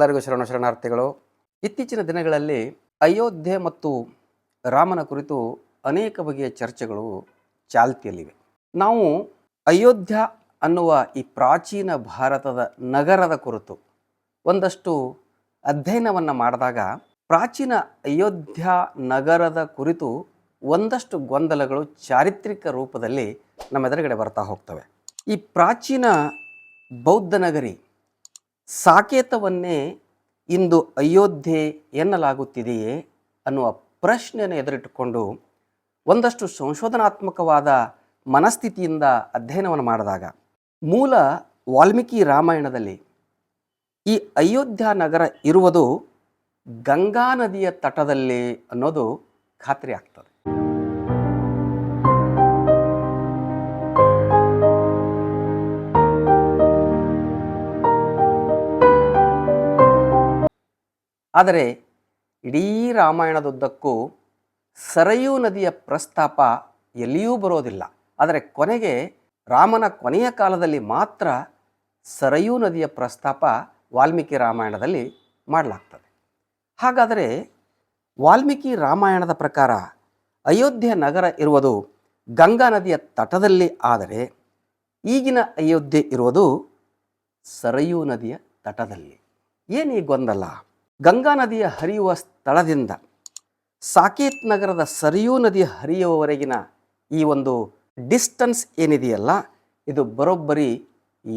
ಎಲ್ಲರಿಗೂ ಶರಣ ಶರಣಾರ್ಥಿಗಳು, ಇತ್ತೀಚಿನ ದಿನಗಳಲ್ಲಿ ಅಯೋಧ್ಯೆ ಮತ್ತು ರಾಮನ ಕುರಿತು ಅನೇಕ ಬಗೆಯ ಚರ್ಚೆಗಳು ಚಾಲ್ತಿಯಲ್ಲಿವೆ. ನಾವು ಅಯೋಧ್ಯ ಅನ್ನುವ ಈ ಪ್ರಾಚೀನ ಭಾರತದ ನಗರದ ಕುರಿತು ಒಂದಷ್ಟು ಅಧ್ಯಯನವನ್ನು ಮಾಡಿದಾಗ ಪ್ರಾಚೀನ ಅಯೋಧ್ಯ ನಗರದ ಕುರಿತು ಒಂದಷ್ಟು ಗೊಂದಲಗಳು ಚಾರಿತ್ರಿಕ ರೂಪದಲ್ಲಿ ನಮ್ಮ ಎದುರುಗಡೆ ಬರ್ತಾ ಹೋಗ್ತವೆ. ಈ ಪ್ರಾಚೀನ ಬೌದ್ಧ ನಗರಿ ಸಾಕೇತವನ್ನೇ ಇಂದು ಅಯೋಧ್ಯೆ ಎನ್ನಲಾಗುತ್ತಿದೆಯೇ ಅನ್ನುವ ಪ್ರಶ್ನೆಯನ್ನು ಎದುರಿಟ್ಟುಕೊಂಡು ಒಂದಷ್ಟು ಸಂಶೋಧನಾತ್ಮಕವಾದ ಮನಸ್ಥಿತಿಯಿಂದ ಅಧ್ಯಯನವನ್ನು ಮಾಡಿದಾಗ ಮೂಲ ವಾಲ್ಮೀಕಿ ರಾಮಾಯಣದಲ್ಲಿ ಈ ಅಯೋಧ್ಯ ನಗರ ಇರುವುದು ಗಂಗಾ ನದಿಯ ತಟದಲ್ಲಿ ಅನ್ನೋದು ಖಾತ್ರಿ ಆಗ್ತದೆ. ಆದರೆ ಇಡೀ ರಾಮಾಯಣದುದ್ದಕ್ಕೂ ಸರಯೂ ನದಿಯ ಪ್ರಸ್ತಾಪ ಎಲ್ಲಿಯೂ ಬರೋದಿಲ್ಲ. ಆದರೆ ಕೊನೆಗೆ ರಾಮನ ಕೊನೆಯ ಕಾಲದಲ್ಲಿ ಮಾತ್ರ ಸರಯೂ ನದಿಯ ಪ್ರಸ್ತಾಪ ವಾಲ್ಮೀಕಿ ರಾಮಾಯಣದಲ್ಲಿ ಮಾಡಲಾಗ್ತದೆ. ಹಾಗಾದರೆ ವಾಲ್ಮೀಕಿ ರಾಮಾಯಣದ ಪ್ರಕಾರ ಅಯೋಧ್ಯೆ ನಗರ ಇರುವುದು ಗಂಗಾ ನದಿಯ ತಟದಲ್ಲಿ ಆದರೆ ಈಗಿನ ಅಯೋಧ್ಯೆ ಇರುವುದು ಸರಯೂ ನದಿಯ ತಟದಲ್ಲಿ. ಏನು ಈ ಗೊಂದಲ? ಗಂಗಾ ನದಿಯ ಹರಿಯುವ ಸ್ಥಳದಿಂದ ಸಾಕೇತ್ ನಗರದ ಸರಿಯೂ ನದಿ ಹರಿಯುವವರೆಗಿನ ಈ ಒಂದು ಡಿಸ್ಟನ್ಸ್ ಏನಿದೆಯಲ್ಲ, ಇದು ಬರೋಬ್ಬರಿ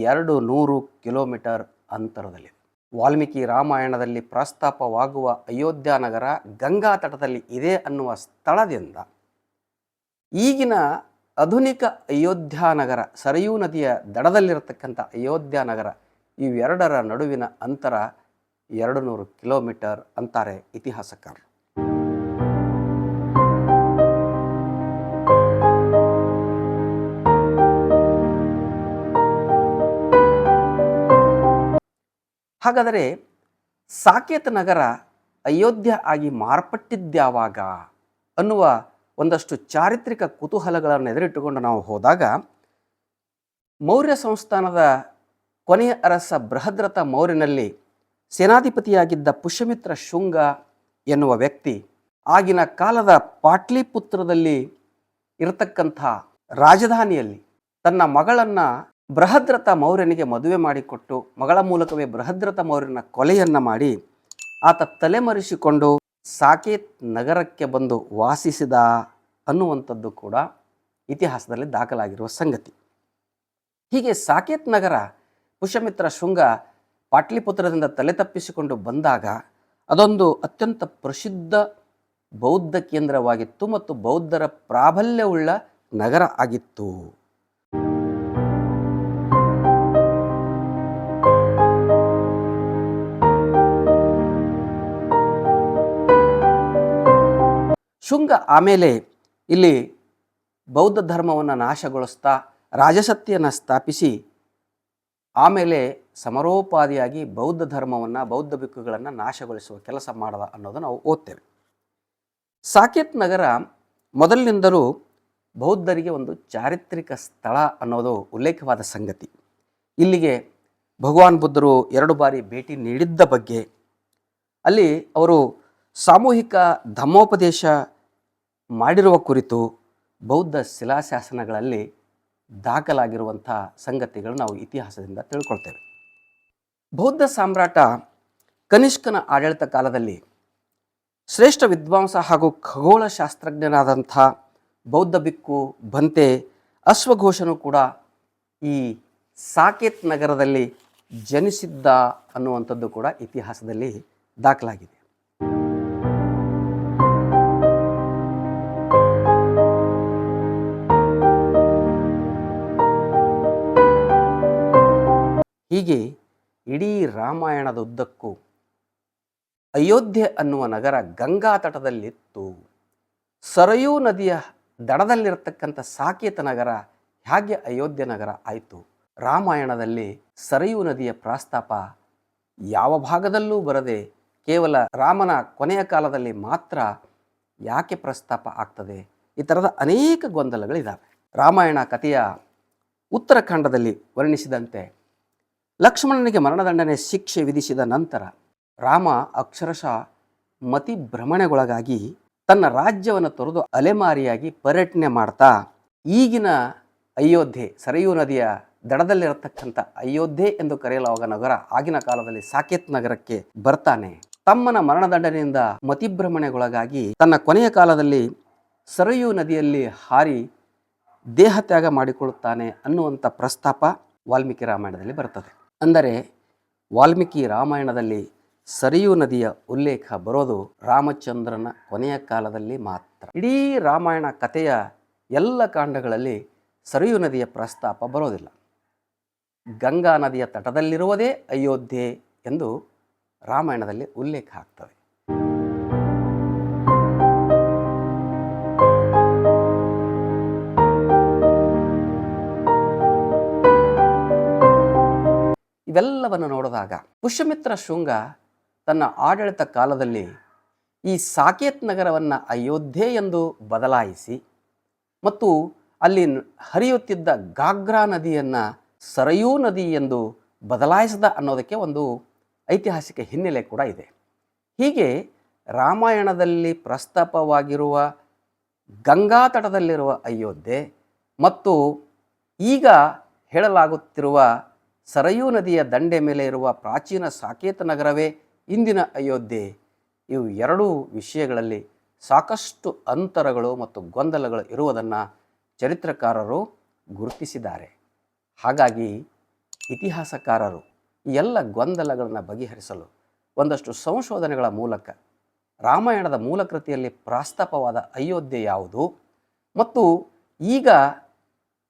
ಎರಡು ನೂರು ಕಿಲೋಮೀಟರ್ ಅಂತರದಲ್ಲಿದೆ ವಾಲ್ಮೀಕಿ ರಾಮಾಯಣದಲ್ಲಿ ಪ್ರಸ್ತಾಪವಾಗುವ ಅಯೋಧ್ಯ ನಗರ ಗಂಗಾ ತಟದಲ್ಲಿ ಇದೆ ಅನ್ನುವ ಸ್ಥಳದಿಂದ ಈಗಿನ ಆಧುನಿಕ ಅಯೋಧ್ಯ ನಗರ, ಸರಯೂ ನದಿಯ ದಡದಲ್ಲಿರತಕ್ಕಂಥ ಅಯೋಧ್ಯ ನಗರ ಇವೆರಡರ ನಡುವಿನ ಅಂತರ ಎರಡು ನೂರು ಕಿಲೋಮೀಟರ್ ಅಂತಾರೆ ಇತಿಹಾಸಕಾರರು ಹಾಗಾದರೆ ಸಾಕೇತ ನಗರ ಅಯೋಧ್ಯ ಆಗಿ ಮಾರ್ಪಟ್ಟಿದ್ದಾವಾಗ ಅನ್ನುವ ಒಂದಷ್ಟು ಚಾರಿತ್ರಿಕ ಕುತೂಹಲಗಳನ್ನು ಎದುರಿಟ್ಟುಕೊಂಡು ನಾವು ಹೋದಾಗ ಮೌರ್ಯ ಸಂಸ್ಥಾನದ ಕೊನೆಯ ಅರಸ ಬೃಹದ್ರಥ ಮೌರ್ಯನಲ್ಲಿ ಸೇನಾಧಿಪತಿಯಾಗಿದ್ದ ಪುಷ್ಯಮಿತ್ರ ಶುಂಗ ಎನ್ನುವ ವ್ಯಕ್ತಿ ಆಗಿನ ಕಾಲದ ಪಾಟ್ಲಿಪುತ್ರದಲ್ಲಿ ಇರತಕ್ಕಂಥ ರಾಜಧಾನಿಯಲ್ಲಿ ತನ್ನ ಮಗಳನ್ನು ಬೃಹದ್ರಥ ಮೌರ್ಯನಿಗೆ ಮದುವೆ ಮಾಡಿಕೊಟ್ಟು ಮಗಳ ಮೂಲಕವೇ ಬೃಹದ್ರಥ ಮೌರ್ಯನ ಕೊಲೆಯನ್ನು ಮಾಡಿ ಆತ ತಲೆಮರೆಸಿಕೊಂಡು ಸಾಕೇತ್ ನಗರಕ್ಕೆ ಬಂದು ವಾಸಿಸಿದ ಅನ್ನುವಂಥದ್ದು ಕೂಡ ಇತಿಹಾಸದಲ್ಲಿ ದಾಖಲಾಗಿರುವ ಸಂಗತಿ. ಹೀಗೆ ಸಾಕೇತ್ ನಗರ ಪುಷ್ಯಮಿತ್ರ ಶೃಂಗ ಪಾಟ್ಲಿಪುತ್ರದಿಂದ ತಲೆ ತಪ್ಪಿಸಿಕೊಂಡು ಬಂದಾಗ ಅದೊಂದು ಅತ್ಯಂತ ಪ್ರಸಿದ್ಧ ಬೌದ್ಧ ಕೇಂದ್ರವಾಗಿತ್ತು ಮತ್ತು ಬೌದ್ಧರ ಪ್ರಾಬಲ್ಯವುಳ್ಳ ನಗರ ಆಗಿತ್ತು. ಶುಂಗ ಆಮೇಲೆ ಇಲ್ಲಿ ಬೌದ್ಧ ಧರ್ಮವನ್ನು ನಾಶಗೊಳಿಸ್ತಾ ರಾಜಸತ್ತೆಯನ್ನು ಸ್ಥಾಪಿಸಿ ಆಮೇಲೆ ಸಮರೋಪಾದಿಯಾಗಿ ಬೌದ್ಧ ಧರ್ಮವನ್ನು, ಬೌದ್ಧ ಬಿಕ್ಕುಗಳನ್ನು ನಾಶಗೊಳಿಸುವ ಕೆಲಸ ಮಾಡದ ಅನ್ನೋದು ನಾವು ಓದ್ತೇವೆ. ಸಾಕೇತ್ ನಗರ ಮೊದಲಿನಿಂದಲೂ ಬೌದ್ಧರಿಗೆ ಒಂದು ಚಾರಿತ್ರಿಕ ಸ್ಥಳ ಅನ್ನೋದು ಉಲ್ಲೇಖವಾದ ಸಂಗತಿ. ಇಲ್ಲಿಗೆ ಭಗವಾನ್ ಬುದ್ಧರು ಎರಡು ಬಾರಿ ಭೇಟಿ ನೀಡಿದ್ದ ಬಗ್ಗೆ, ಅಲ್ಲಿ ಅವರು ಸಾಮೂಹಿಕ ಧರ್ಮೋಪದೇಶ ಮಾಡಿರುವ ಕುರಿತು ಬೌದ್ಧ ಶಿಲಾಶಾಸನಗಳಲ್ಲಿ ದಾಖಲಾಗಿರುವಂಥ ಸಂಗತಿಗಳು ನಾವು ಇತಿಹಾಸದಿಂದ ತಿಳ್ಕೊಳ್ತೇವೆ. ಬೌದ್ಧ ಸಾಮ್ರಾಟ ಕನಿಷ್ಕನ ಆಡಳಿತ ಕಾಲದಲ್ಲಿ ಶ್ರೇಷ್ಠ ವಿದ್ವಾಂಸ ಹಾಗೂ ಖಗೋಳ ಶಾಸ್ತ್ರಜ್ಞನಾದಂಥ ಬೌದ್ಧ ಬಿಕ್ಕು ಬಂತೆ ಅಶ್ವಘೋಷನು ಕೂಡ ಈ ಸಾಕೇತ್ ನಗರದಲ್ಲಿ ಜನಿಸಿದ್ದ ಅನ್ನುವಂಥದ್ದು ಕೂಡ ಇತಿಹಾಸದಲ್ಲಿ ದಾಖಲಾಗಿದೆ. ಹೀಗೆ ಇಡೀ ರಾಮಾಯಣದ ಉದ್ದಕ್ಕೂ ಅಯೋಧ್ಯೆ ಅನ್ನುವ ನಗರ ಗಂಗಾ ತಟದಲ್ಲಿತ್ತು. ಸರಯೂ ನದಿಯ ದಡದಲ್ಲಿರತಕ್ಕಂಥ ಸಾಕೇತ ನಗರ ಹೇಗೆ ಅಯೋಧ್ಯೆ ನಗರ ಆಯಿತು? ರಾಮಾಯಣದಲ್ಲಿ ಸರಯೂ ನದಿಯ ಪ್ರಾಸ್ತಾಪ ಯಾವ ಭಾಗದಲ್ಲೂ ಬರದೆ ಕೇವಲ ರಾಮನ ಕೊನೆಯ ಕಾಲದಲ್ಲಿ ಮಾತ್ರ ಯಾಕೆ ಪ್ರಸ್ತಾಪ ಆಗ್ತದೆ? ಈ ಥರದ ಅನೇಕ ಗೊಂದಲಗಳಿದ್ದಾವೆ ರಾಮಾಯಣ ಕಥೆಯ ಉತ್ತರಖಂಡದಲ್ಲಿ ವರ್ಣಿಸಿದಂತೆ ಲಕ್ಷ್ಮಣನಿಗೆ ಮರಣದಂಡನೆ ಶಿಕ್ಷೆ ವಿಧಿಸಿದ ನಂತರ ರಾಮ ಅಕ್ಷರಶಃ ಮತಿಭ್ರಮಣೆಗೊಳಗಾಗಿ ತನ್ನ ರಾಜ್ಯವನ್ನು ತೊರೆದು ಅಲೆಮಾರಿಯಾಗಿ ಪರ್ಯಟನೆ ಮಾಡ್ತಾ ಈಗಿನ ಅಯೋಧ್ಯೆ, ಸರಯೂ ನದಿಯ ದಡದಲ್ಲಿರತಕ್ಕಂಥ ಅಯೋಧ್ಯೆ ಎಂದು ಕರೆಯಲಾಗುವ ನಗರ ಆಗಿನ ಕಾಲದಲ್ಲಿ ಸಾಕೇತ್ ನಗರಕ್ಕೆ ಬರ್ತಾನೆ. ತಮ್ಮನ ಮರಣದಂಡನೆಯಿಂದ ಮತಿಭ್ರಮಣೆಗೊಳಗಾಗಿ ತನ್ನ ಕೊನೆಯ ಕಾಲದಲ್ಲಿ ಸರಯೂ ನದಿಯಲ್ಲಿ ಹಾರಿ ದೇಹ ತ್ಯಾಗ ಮಾಡಿಕೊಳ್ಳುತ್ತಾನೆ ಅನ್ನುವಂಥ ಪ್ರಸ್ತಾಪ ವಾಲ್ಮೀಕಿ ರಾಮಾಯಣದಲ್ಲಿ ಬರ್ತದೆ. ಅಂದರೆ ವಾಲ್ಮೀಕಿ ರಾಮಾಯಣದಲ್ಲಿ ಸರಿಯು ನದಿಯ ಉಲ್ಲೇಖ ಬರೋದು ರಾಮಚಂದ್ರನ ಕೊನೆಯ ಕಾಲದಲ್ಲಿ ಮಾತ್ರ. ಇಡೀ ರಾಮಾಯಣ ಕಥೆಯ ಎಲ್ಲ ಕಾಂಡಗಳಲ್ಲಿ ಸರಿಯು ನದಿಯ ಪ್ರಸ್ತಾಪ ಬರೋದಿಲ್ಲ. ಗಂಗಾ ನದಿಯ ತಟದಲ್ಲಿರುವುದೇ ಅಯೋಧ್ಯೆ ಎಂದು ರಾಮಾಯಣದಲ್ಲಿ ಉಲ್ಲೇಖ ಆಗ್ತದೆ. ಇವೆಲ್ಲವನ್ನು ನೋಡಿದಾಗ ಪುಷ್ಯಮಿತ್ರ ಶೃಂಗ ತನ್ನ ಆಡಳಿತ ಕಾಲದಲ್ಲಿ ಈ ಸಾಕೇತ್ ನಗರವನ್ನು ಅಯೋಧ್ಯೆ ಎಂದು ಬದಲಾಯಿಸಿ ಮತ್ತು ಅಲ್ಲಿ ಹರಿಯುತ್ತಿದ್ದ ಗಾಗ್ರಾ ನದಿಯನ್ನು ಸರಯೂ ನದಿ ಎಂದು ಬದಲಾಯಿಸಿದ ಅನ್ನೋದಕ್ಕೆ ಒಂದು ಐತಿಹಾಸಿಕ ಹಿನ್ನೆಲೆ ಕೂಡ ಇದೆ. ಹೀಗೆ ರಾಮಾಯಣದಲ್ಲಿ ಪ್ರಸ್ತಾಪವಾಗಿರುವ ಗಂಗಾ ತಟದಲ್ಲಿರುವ ಅಯೋಧ್ಯೆ ಮತ್ತು ಈಗ ಹೇಳಲಾಗುತ್ತಿರುವ ಸರಯೂ ನದಿಯ ದಂಡೆ ಮೇಲೆ ಇರುವ ಪ್ರಾಚೀನ ಸಾಕೇತ ನಗರವೇ ಇಂದಿನ ಅಯೋಧ್ಯೆ. ಇವು ಎರಡೂ ವಿಷಯಗಳಲ್ಲಿ ಸಾಕಷ್ಟು ಅಂತರಗಳು ಮತ್ತು ಗೊಂದಲಗಳು ಇರುವುದನ್ನು ಚರಿತ್ರಕಾರರು ಗುರುತಿಸಿದ್ದಾರೆ. ಹಾಗಾಗಿ ಇತಿಹಾಸಕಾರರು ಈ ಎಲ್ಲ ಗೊಂದಲಗಳನ್ನು ಬಗೆಹರಿಸಲು ಒಂದಷ್ಟು ಸಂಶೋಧನೆಗಳ ಮೂಲಕ ರಾಮಾಯಣದ ಮೂಲ ಕೃತಿಯಲ್ಲಿ ಪ್ರಾಸ್ತಾಪವಾದ ಅಯೋಧ್ಯೆ ಯಾವುದು ಮತ್ತು ಈಗ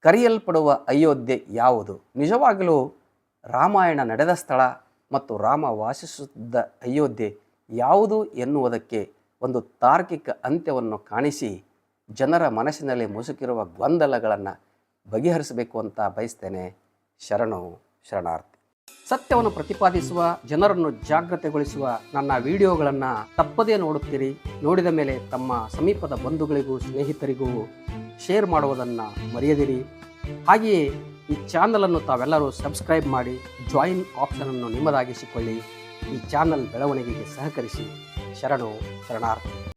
ಕರೆಯಲ್ಪಡುವ ಅಯೋಧ್ಯೆ ಯಾವುದು ನಿಜವಾಗಲೂ ರಾಮಾಯಣ ನಡೆದ ಸ್ಥಳ ಮತ್ತು ರಾಮ ವಾಸಿಸುತ್ತಿದ್ದ ಅಯೋಧ್ಯೆ ಯಾವುದು ಎನ್ನುವುದಕ್ಕೆ ಒಂದು ತಾರ್ಕಿಕ ಅಂತ್ಯವನ್ನು ಕಾಣಿಸಿ ಜನರ ಮನಸ್ಸಿನಲ್ಲಿ ಮುಸುಕಿರುವ ಗೊಂದಲಗಳನ್ನು ಬಗೆಹರಿಸಬೇಕು ಅಂತ ಬಯಸ್ತೇನೆ. ಶರಣು ಶರಣಾರ್ಥಿ. ಸತ್ಯವನ್ನು ಪ್ರತಿಪಾದಿಸುವ, ಜನರನ್ನು ಜಾಗೃತೆಗೊಳಿಸುವ ನನ್ನ ವಿಡಿಯೋಗಳನ್ನು ತಪ್ಪದೇ ನೋಡುತ್ತೀರಿ. ನೋಡಿದ ಮೇಲೆ ತಮ್ಮ ಸಮೀಪದ ಬಂಧುಗಳಿಗೂ, ಸ್ನೇಹಿತರಿಗೂ ಶೇರ್ ಮಾಡುವುದನ್ನು ಮರೆಯದಿರಿ. ಹಾಗೆಯೇ ಈ ಚಾನಲನ್ನು ತಾವೆಲ್ಲರೂ ಸಬ್ಸ್ಕ್ರೈಬ್ ಮಾಡಿ ಜಾಯಿನ್ ಆಪ್ಷನನ್ನು ನಿಮ್ಮದಾಗಿಸಿಕೊಳ್ಳಿ. ಈ ಚಾನಲ್ ಬೆಳವಣಿಗೆಗೆ ಸಹಕರಿಸಿ. ಶರಣು ಶರಣಾರ್ಥಿ.